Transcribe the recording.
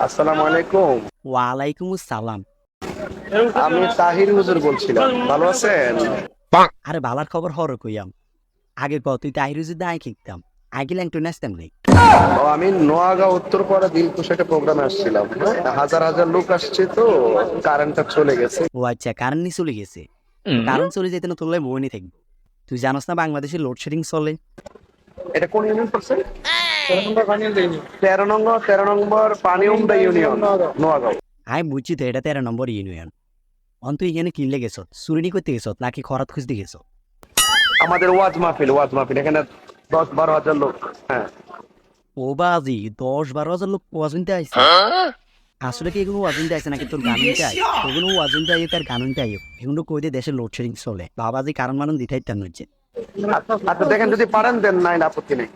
আসসালামু আলাইকুম। ওয়ালাইকুম আসসালাম। আমি তাহির হুজুর বলছিলাম। ভালো আছেন? আরে বালার খবর হর কইয়াম। আগে ক তুই তাহির যদি আই খেতাম আগে ল্যাং তুই নাচতাম নেই আমি নোয়াগাঁও উত্তরপাড়া দিলকুশ একটা প্রোগ্রামে আসছিলাম হ্যাঁ, হাজার হাজার লোক আসছে তো কারেন্টটা চলে গেছে। ও আচ্ছা কারেন্ট নিয়ে চলে গেছে। কারেন্ট চলে যেতে না তোলে বই নিয়ে থাকব। তুই জানোস না বাংলাদেশে লোডশেডিং চলে? এটা কোন ইউনিয়ন পড়ছে তেরো নম্বর তেরো নম্বর পানিউমদা ইউনিয়ন নোয়াগাঁও। আমি বুঝছি তো এটা তেরো নম্বর ইউনিয়ন। অন তুই এখানে কিনলে গেছ? চুরি করতে গেছ? নাকি খরাত খুঁজতে গেছ? আমাদের ওয়াজ মাহফিল ওয়াজ মাহফিল এখানে দশ বারো হাজার লোক হ্যাঁ। ও বাজি দশ বারো হাজার লোক ওয়াজনতে আইছে। আসলে কি এগুলো নাকি তোর গানুনতে আই ওগুলো ওয়াজনতে আইও তার গানুনতে আইও? এগুলো কই দিয়ে দেশে লোডশেডিং চলে। বাবাজি কারণ মানুষ দিতে হচ্ছে আচ্ছা দেখেন যদি পারেন দেন নাই আপত্তি নেই।